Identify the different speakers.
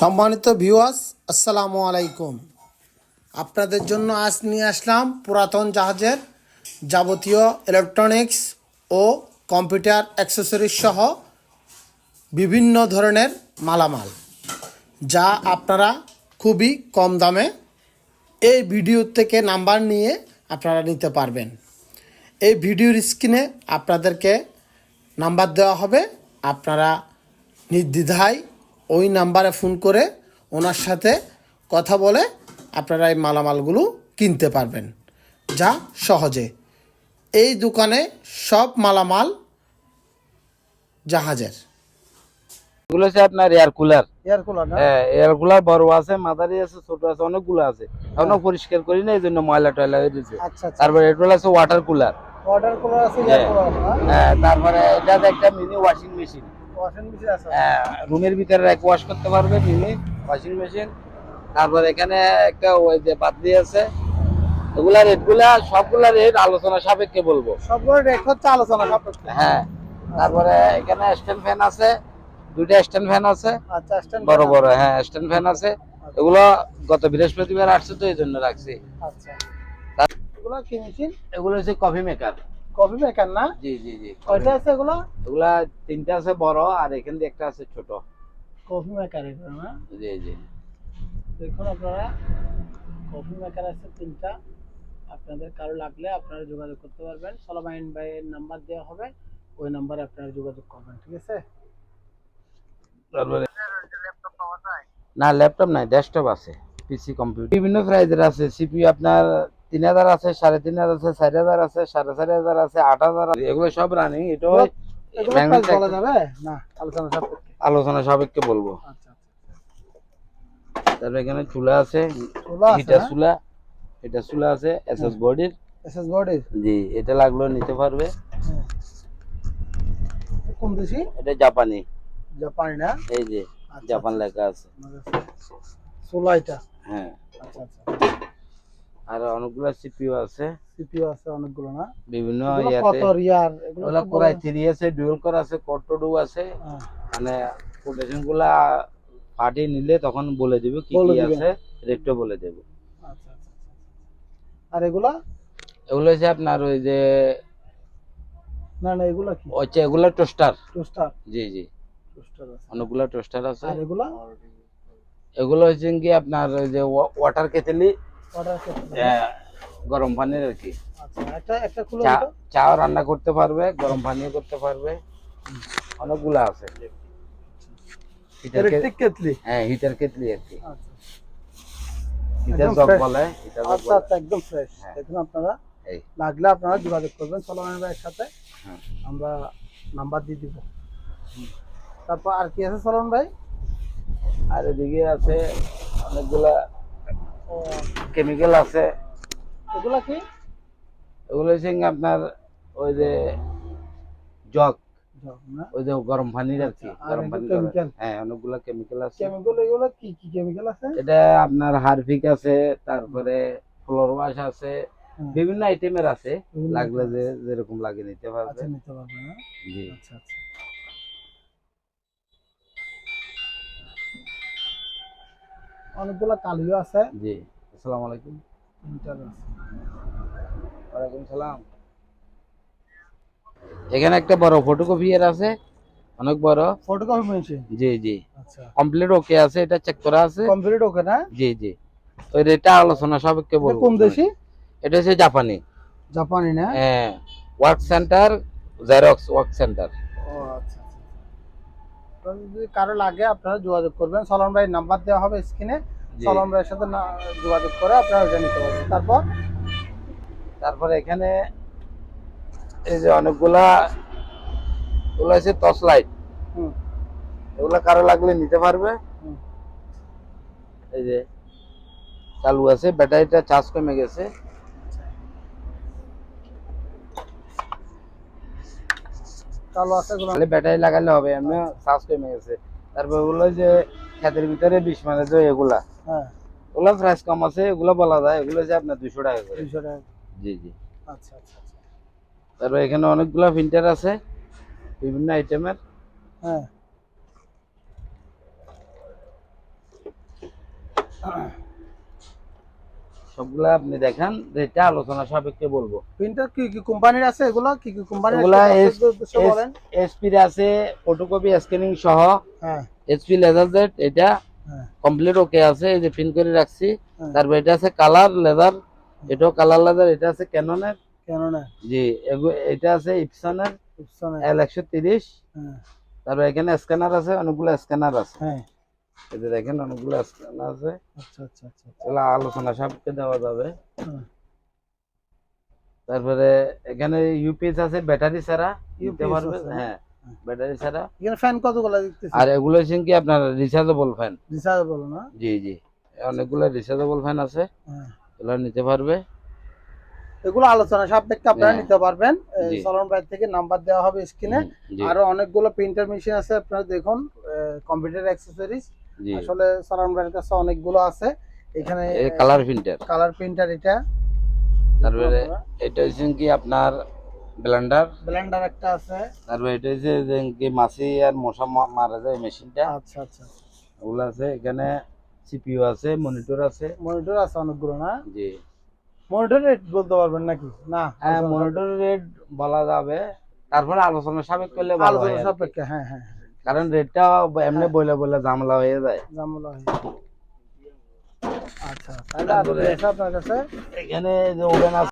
Speaker 1: সম্মানিত ভিউয়ার্স আসসালামু আলাইকুম। আপনাদের জন্য আজ নিয়ে আসলাম পুরাতন জাহাজের যাবতীয় ইলেকট্রনিক্স ও কম্পিউটার অ্যাক্সেসরিজ সহ বিভিন্ন ধরনের মালামাল, যা আপনারা খুবই কম দামে এই ভিডিও থেকে নাম্বার নিয়ে আপনারা নিতে পারবেন। এই ভিডিওর স্ক্রিনে আপনাদেরকে নাম্বার দেওয়া হবে। আপনারা নির্দ্বিধায় ওই নাম্বারে ফোন করে ওনার সাথে কথা বলে আপনারা এই মালামালগুলো কিনতে পারবেন। যা সহজে। এই দোকানে সব মালামাল জাহাজের।
Speaker 2: এগুলো হচ্ছে আপনার এয়ার কুলার
Speaker 1: এয়ার কুলার
Speaker 2: হ্যাঁ এয়ার কুলার বড় আছে মাদারি আছে ছোট আছে অনেকগুলো আছে। এখনও পরিষ্কার করি না এই জন্য ময়লা টয়লা হয়ে গেছে।
Speaker 1: আচ্ছা আচ্ছা।
Speaker 2: তারপরে এটা আছে ওয়াটার কুলার
Speaker 1: ওয়াটার কুলার আছে কুলার
Speaker 2: হ্যাঁ। তারপরে এটা একটা মিনি ওয়াশিং মেশিন হ্যাঁ রুমের ভিতরে এক ওয়াশ করতে পারবে মিনি ওয়াশিং মেশিন তারপর এখানে একটা ওই যে বাদলি আছে এগুলা রেটগুলা সবগুলা রেট আলোচনা সাপেক্ষে বলব।
Speaker 1: সবগুলো রেট হচ্ছে আলোচনা সাপেক্ষে।
Speaker 2: হ্যাঁ তারপরে এখানে স্ট্যান্ড ফ্যান আছে দুইটা স্ট্যান্ড ফ্যান আছে।
Speaker 1: আচ্ছা স্ট্যান্ড
Speaker 2: বড় বড় হ্যাঁ স্ট্যান্ড ফ্যান আছে। এগুলো গত বৃহস্পতিবার আসছে তো এই জন্য রাখছি।
Speaker 1: আচ্ছা। এগুলো কি মেশিন
Speaker 2: এগুলো হচ্ছে কফি মেকার
Speaker 1: কফি মেকার না?
Speaker 2: জি জি জি
Speaker 1: কয়টা আছে এগুলো?
Speaker 2: এগুলা তিনটা আছে বড় আর এখান দিয়ে একটা আছে ছোট।
Speaker 1: কফি মেকার এগুলো না?
Speaker 2: জি জি।
Speaker 1: দেখুন আপনারা কফি মেকার আছে তিনটা। আপনাদের কারও লাগলে আপনারা যোগাযোগ করতে পারবেন। সলমাইন ভাইয়ের নাম্বার দেওয়া হবে ওই নাম্বারে আপনারা যোগাযোগ করবেন ঠিক আছে?
Speaker 2: তারপরে? না ল্যাপটপ নাই ডেস্কটপ আছে পিসি কম্পিউটার বিভিন্ন প্রাইজের আছে সিপিইউ আপনার তিন হাজার আছে সাড়ে তিন হাজার আছে চার হাজার আছে সাড়ে চার হাজার আছে আট হাজার আছে এগুলো সব রানিং
Speaker 1: না আলোচনা সাপেক্ষে।
Speaker 2: বলব।
Speaker 1: আচ্ছা
Speaker 2: তারপরে এখানে চুলা আছে এটা চুলা এটা চুলা আছে এসএস বডির
Speaker 1: এসএস বডির
Speaker 2: জি এটা লাগলেও নিতে পারবে।
Speaker 1: কোন দেশি?
Speaker 2: এটা জাপানি।
Speaker 1: জাপানি না?
Speaker 2: এই যে
Speaker 1: আচ্ছা,
Speaker 2: জাপান লেখা আছে।
Speaker 1: চুলা এটা?
Speaker 2: হ্যাঁ।
Speaker 1: আচ্ছা আচ্ছা।
Speaker 2: আর অনেকগুলো সিপিইউ আছে।
Speaker 1: সিপিইউ আছে অনেকগুলো না?
Speaker 2: বিভিন্ন ইয়াতে
Speaker 1: কত রিয়ার এগুলো
Speaker 2: কোরাই থ্রি আছে ডুয়েল কোর আছে কোটো ডু আছে।
Speaker 1: হ্যাঁ,
Speaker 2: মানে কোটেশনগুলা পার্টি নিলে তখন বলে দিবে কি কি আছে রেটও বলে দেবে।
Speaker 1: আচ্ছা আচ্ছা আচ্ছা। আর এগুলা?
Speaker 2: এগুলো হচ্ছে আপনার ওই যে
Speaker 1: না না এগুলা কি?
Speaker 2: হচ্ছে এগুলো টোস্টার
Speaker 1: টোস্টার
Speaker 2: জি জি।
Speaker 1: টোস্টার আছে।
Speaker 2: অনেকগুলো টোস্টার আছে।
Speaker 1: আর এগুলা?
Speaker 2: এগুলো হচ্ছে কি আপনার ওই যে ওয়াটার
Speaker 1: করতে
Speaker 2: গরম পানির আর কি।
Speaker 1: আচ্ছা
Speaker 2: চা রান্না করতে পারবে গরম পানিও করতে পারবে। অনেকগুলো আছে। হ্যাঁ হিটার কেতলি আর কি।
Speaker 1: আচ্ছা।
Speaker 2: হিটার
Speaker 1: একদম
Speaker 2: জগ বলে
Speaker 1: আচ্ছা আচ্ছা একদম ফ্রেশ
Speaker 2: হ্যাঁ।
Speaker 1: দেখুন আপনারা
Speaker 2: এই।
Speaker 1: লাগলে আপনারা যোগাযোগ করবেন সলমান ভাইয়ের সাথে।
Speaker 2: হ্যাঁ।
Speaker 1: আমরা নাম্বার দিয়ে দিব। তারপর আর কি আছে সলমান ভাই?
Speaker 2: আর এদিকে আছে অনেকগুলা কেমিক্যাল আছে।
Speaker 1: এগুলা কি?
Speaker 2: এগুলো হচ্ছে আপনার ওই যে জগ। ওই যে গরম পানির আর কি
Speaker 1: আচ্ছা,
Speaker 2: গরম পানি হ্যাঁ অনেকগুলা কেমিক্যাল আছে।
Speaker 1: কেমিক্যাল এগুলো কি কি কেমিক্যাল আছে?
Speaker 2: এটা আপনার হারফিক আছে তারপরে ফ্লোর ওয়াশ আছে বিভিন্ন আইটেমের আছে। লাগলে যে যেরকম লাগে নিতে পারবে
Speaker 1: আচ্ছা নিতে পারবে
Speaker 2: জি।
Speaker 1: আচ্ছা আচ্ছা। অনেকগুলো কালিও আছে।
Speaker 2: জি আসসালামু আলাইকুম। ওয়ালাইকুম সালাম। এখানে একটা বড় ফটোকপিয়ার আছে অনেক বড়।
Speaker 1: ফটোকপি মেশিন
Speaker 2: জি জি।
Speaker 1: আচ্ছা।
Speaker 2: কমপ্লিট ওকে আছে এটা চেক করা আছে।
Speaker 1: কমপ্লিট ওকে না?
Speaker 2: জি জি। ওই রেটটা আলোচনা সাপেক্ষে বলব
Speaker 1: কোন দেশি?
Speaker 2: এটা হচ্ছে জাপানি।
Speaker 1: জাপানি না?
Speaker 2: হ্যাঁ work centre Xerox work centre
Speaker 1: ও আচ্ছা আচ্ছা। যদি কারও লাগে আপনারা যোগাযোগ করবেন। সলন ভাই নাম্বার দেওয়া হবে স্ক্রিনে ভাইয়ের সাথে না- যোগাযোগ করে আপনারা ওটা নিতে পারবেন। তারপর?
Speaker 2: তারপরে এখানে এই যে অনেকগুলা এগুলো হচ্ছে টর্চ লাইট
Speaker 1: হুম।
Speaker 2: এগুলো কারও লাগলে নিতে পারবে। এই যে চালু আছে ব্যাটারিটা চার্জ কমে গেছে।
Speaker 1: চালু আছে
Speaker 2: খালি ব্যাটারি লাগালে হবে এমনি চার্জ কমে গেছে। তারপর ওগুলো যে ক্ষেতের ভিতরে বিশ মানে যে এগুলা।
Speaker 1: হ্যাঁ।
Speaker 2: ওগুলো প্রাইস কম আছে এগুলো বলা যায় এগুলো যে আপনার দুশো টাকা করে।
Speaker 1: দুইশো টাকা
Speaker 2: জি জি।
Speaker 1: আচ্ছা আচ্ছা আচ্ছা।
Speaker 2: তারপর এখানে অনেকগুলো প্রিন্টার আছে বিভিন্ন আইটেমের
Speaker 1: হ্যাঁ।
Speaker 2: সবগুলা আপনি দেখেন রেটটা আলোচনা সাপেক্ষে বলব।
Speaker 1: প্রিন্টার কি কি কোম্পানির আছে এগুলো? কি কি কোম্পানির
Speaker 2: এগুলা এসপি আছে? ফটোকপি স্ক্যানিং সহ।
Speaker 1: হ্যাঁ।
Speaker 2: এইচপি লেজার জেট এটা
Speaker 1: হ্যাঁ
Speaker 2: কমপ্লিট ওকে আছে এই যে পিন করে রাখছি।
Speaker 1: হ্যাঁ।
Speaker 2: তারপর এটা আছে কালার লেদার এটাও কালার লেদার এটা আছে ক্যাননের
Speaker 1: কেন না
Speaker 2: জি এটা আছে ইপসনের
Speaker 1: ইপসনে
Speaker 2: এল একশো তিরিশ।
Speaker 1: হ্যাঁ।
Speaker 2: তারপর এখানে স্ক্যানার আছে অনেকগুলো স্ক্যানার আছে।
Speaker 1: হ্যাঁ।
Speaker 2: এই যে দেখেন অনেকগুলো স্ক্যানার আছে।
Speaker 1: আচ্ছা আচ্ছা আচ্ছা।
Speaker 2: এগুলো আলোচনা সাপেক্ষে দেওয়া যাবে। তারপরে এখানে ইউপিএস আছে ব্যাটারি ছাড়া। পারবে হ্যাঁ। ব্যাটারি ছাড়া?
Speaker 1: এখানে ফ্যান কতগুলো দেখতেছি
Speaker 2: আর এগুলো কি আপনার রিচার্জেবল ফ্যান
Speaker 1: রিচার্জেবল না?
Speaker 2: জি জি। অনেকগুলো রিচার্জেবল ফ্যান আছে।
Speaker 1: হ্যাঁ।
Speaker 2: এগুলো নিতে পারবে।
Speaker 1: এগুলো আলোচনা সাপেক্ষে আপনারা
Speaker 2: হ্যাঁ।
Speaker 1: নিতে পারবেন। সলন ভাই থেকে নাম্বার দেওয়া হবে স্ক্রিনে আরও অনেকগুলো প্রিন্টার মেশিন আছে আপনারা দেখুন কম্পিউটার অ্যাক্সেসরিজ আসলে সলন ভাইয়ের কাছে অনেকগুলো আছে। এখানে
Speaker 2: কালার প্রিন্টার
Speaker 1: কালার প্রিন্টার এটা।
Speaker 2: তারপরে এটা হচ্ছে কি আপনার ব্লেন্ডার।
Speaker 1: ব্লেন্ডার একটা আছে।
Speaker 2: তারপরে এটা যে কি মাছি আর মশা মারা যায় মেশিনটা।
Speaker 1: আচ্ছা আচ্ছা।
Speaker 2: ওগুলো আছে এখানে সিপিইউ আছে মনিটর আছে।
Speaker 1: মনিটর আছে অনেকগুলো না?
Speaker 2: জি।
Speaker 1: মনিটর রেট বলতে পারবেন নাকি? না
Speaker 2: হ্যাঁ মনিটর রেট বলা যাবে। তারপরে আলোচনা সাবেক করলে ভালো হয়
Speaker 1: আলোচনা সাপেক্ষে হ্যাঁ হ্যাঁ হ্যাঁ,
Speaker 2: কারণ রেটটা এমনি বলে বলে ঝামেলা হয়ে যায়।
Speaker 1: ঝামেলা হয় আচ্ছা তাহলে আপনার কাছে
Speaker 2: এখানে যে ওভেন আছে